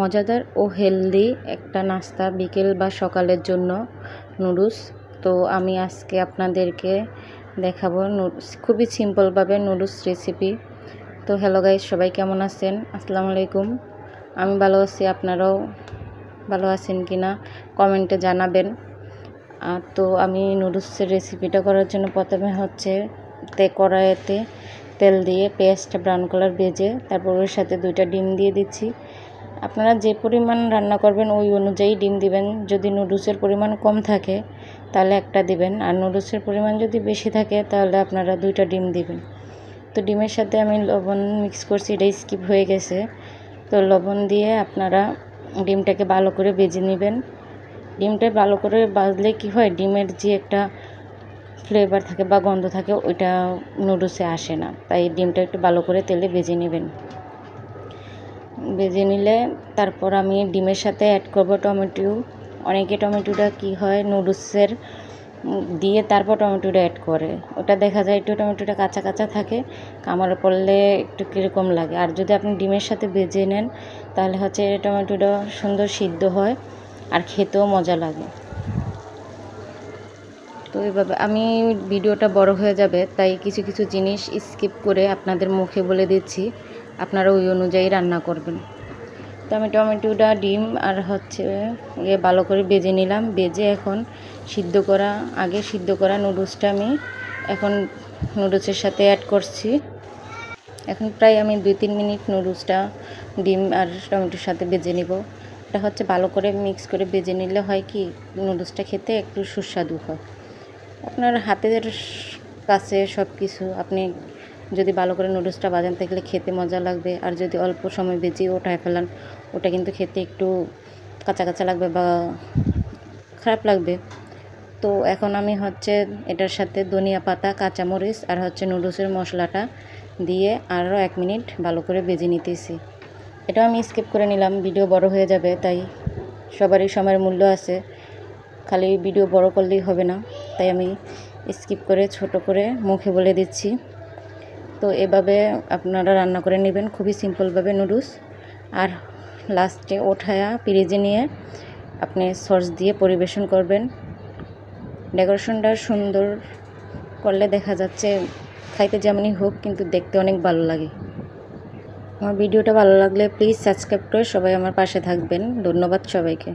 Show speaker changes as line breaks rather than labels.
মজাদার ও হেলদি একটা নাস্তা বিকেল বা সকালের জন্য নুডলস। তো আমি আজকে আপনাদেরকে দেখাবো নুডলস খুবই সিম্পলভাবে নুডলস রেসিপি। তো হ্যালো গাইজ সবাই কেমন আছেন? আসসালামু আলাইকুম। আমি ভালো আছি, আপনারাও ভালো আছেন কি না কমেন্টে জানাবেন। আর তো আমি নুডলসের রেসিপিটা করার জন্য প্রথমে হচ্ছে তে কড়াইতে তেল দিয়ে পেঁয়াজটা ব্রাউন কালার ভেজে, তারপর ওর সাথে দুইটা ডিম দিয়ে দিচ্ছি। আপনারা যে পরিমাণ রান্না করবেন ওই অনুযায়ী ডিম দিবেন। যদি নুডলসের পরিমাণ কম থাকে, তাহলে একটা দিবেন। আর নুডলসের পরিমাণ যদি বেশি থাকে, তাহলে আপনারা দুইটা ডিম দিবেন। তো ডিমের সাথে আমি লবণ মিক্স করছি, এটা স্কিপ হয়ে গেছে। তো লবণ দিয়ে আপনারা ডিমটাকে ভালো করে ভেজে নেবেন। ডিমটা ভালো করে বাজলে কি হয়, ডিমের যে একটা ফ্লেভার থাকে বা গন্ধ থাকে, ওইটা নুডলসে আসে না। তাই ডিমটা একটু ভালো করে তেলে ভেজে নেবেন। ভেজে নিলে তারপর আমি ডিমের সাথে অ্যাড করব টমেটো। অনেকে টমেটোটা কি হয়, নুডলসের দিয়ে তারপর টমেটোটা অ্যাড করে। ওটা দেখা যায় একটু টমেটোটা কাঁচা কাঁচা থাকে, কামড় পড়লে একটু কীরকম লাগে। আর যদি আপনি ডিমের সাথে ভেজে নেন, তাহলে হচ্ছে টমেটোটা সুন্দর সিদ্ধ হয় আর খেতেও মজা লাগে। তো এইভাবে আমি ভিডিওটা বড় হয়ে যাবে, তাই কিছু কিছু জিনিস স্কিপ করে আপনাদের মুখে বলে দিচ্ছি। আপনারা ওই অনুযায়ী রান্না করবেন। তো আমি টমেটোটা, ডিম আর হচ্ছে ইয়ে ভালো করে বেজে নিলাম। বেজে এখন সিদ্ধ করা, আগে সিদ্ধ করা নুডলসটা আমি এখন নুডলসের সাথে অ্যাড করছি। এখন প্রায় আমি দুই তিন মিনিট নুডলসটা, ডিম আর টমেটোর সাথে বেজে নিব। এটা হচ্ছে ভালো করে মিক্স করে বেজে নিলে হয় কি, নুডলসটা খেতে একটু সুস্বাদু হয়। আপনার হাতের কাছে সব কিছু আপনি যদি ভালো করে নুডলসটা বাজান থাকলে খেতে মজা লাগবে। আর যদি অল্প সময় বেজিয়ে ওঠায় ফেলান, ওটা কিন্তু খেতে একটু কাঁচা কাঁচা লাগবে বা খারাপ লাগবে। তো এখন আমি হচ্ছে এটার সাথে ধনিয়া পাতা, কাঁচামরিচ আর হচ্ছে নুডলসের মশলাটা দিয়ে আরও এক মিনিট ভালো করে বেজে নিতেছি। এটাও আমি স্কিপ করে নিলাম ভিডিও বড় হয়ে যাবে, তাই সবারই সময়ের মূল্য আছে। খালি ভিডিও বড় করলেই হবে না, তাই আমি স্কিপ করে ছোট করে মুখে বলে দিচ্ছি। তো এভাবে আপনারা রান্না করে নেবেন, খুবই সিম্পলভাবে নুডলস। আর লাস্টে ওঠায়া পিরিজে নিয়ে আপনি সস দিয়ে পরিবেশন করবেন। ডেকোরেশনটা সুন্দর করলে দেখা যাচ্ছে খাইতে যেমনই হোক, কিন্তু দেখতে অনেক ভালো লাগে। আমার ভিডিওটা ভালো লাগলে প্লিজ সাবস্ক্রাইব করে সবাই আমার পাশে থাকবেন। ধন্যবাদ সবাইকে।